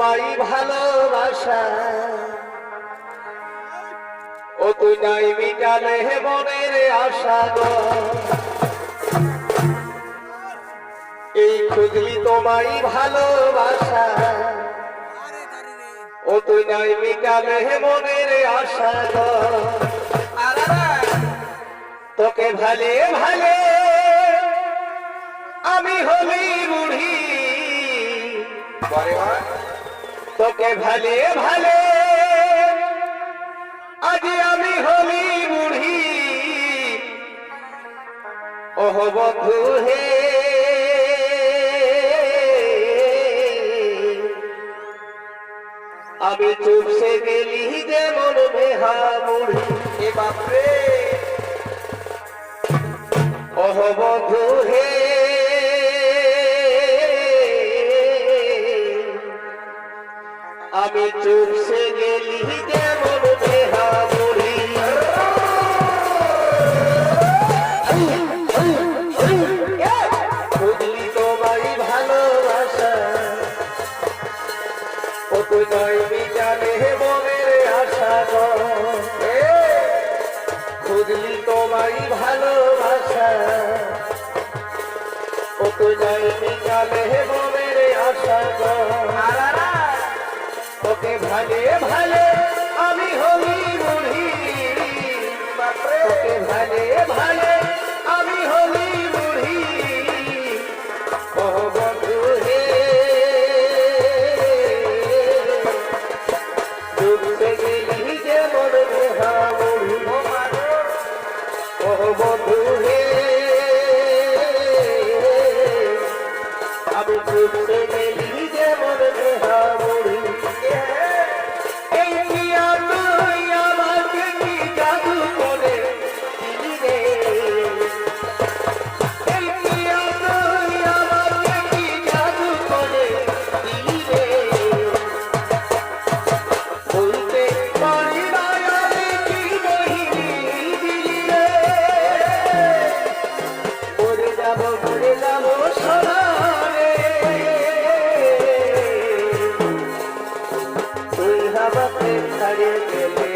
তোমায় ভালোবাসা। ও তুই নাই মিটালে মনের আশা গো। এই খুঁজলি তোমায় ভালোবাসা। ও তুই নাই মিটালে মনের আশা গো। তোকে ভালে ভালে আমি হলি বুড়ি। তোকে ভালে ভালে। আজ আমি হলি বুড়ি। ওহ বন্ধু হে। আমি চুপসে গেলি যেমন বেহা বুড়ি। এ বাপরে। বন্ধু আমি চুপসে গেলি যেমন বেহা বুড়ি বুঝলি তোমায় ভালোবাসা। ও তুই নয় বিচারে মনের আশা খুঁজলি তোমায় ভালোবাসা। ও তুই নয় বিচারে মনের আশা তোকে ভালে ভালে আমি হলি বুড়ি তোকে ভালে ভালে আমি হলি বুড়ি গেলি হে আমি তুই প্রেম ছাড়িয়ে গেল।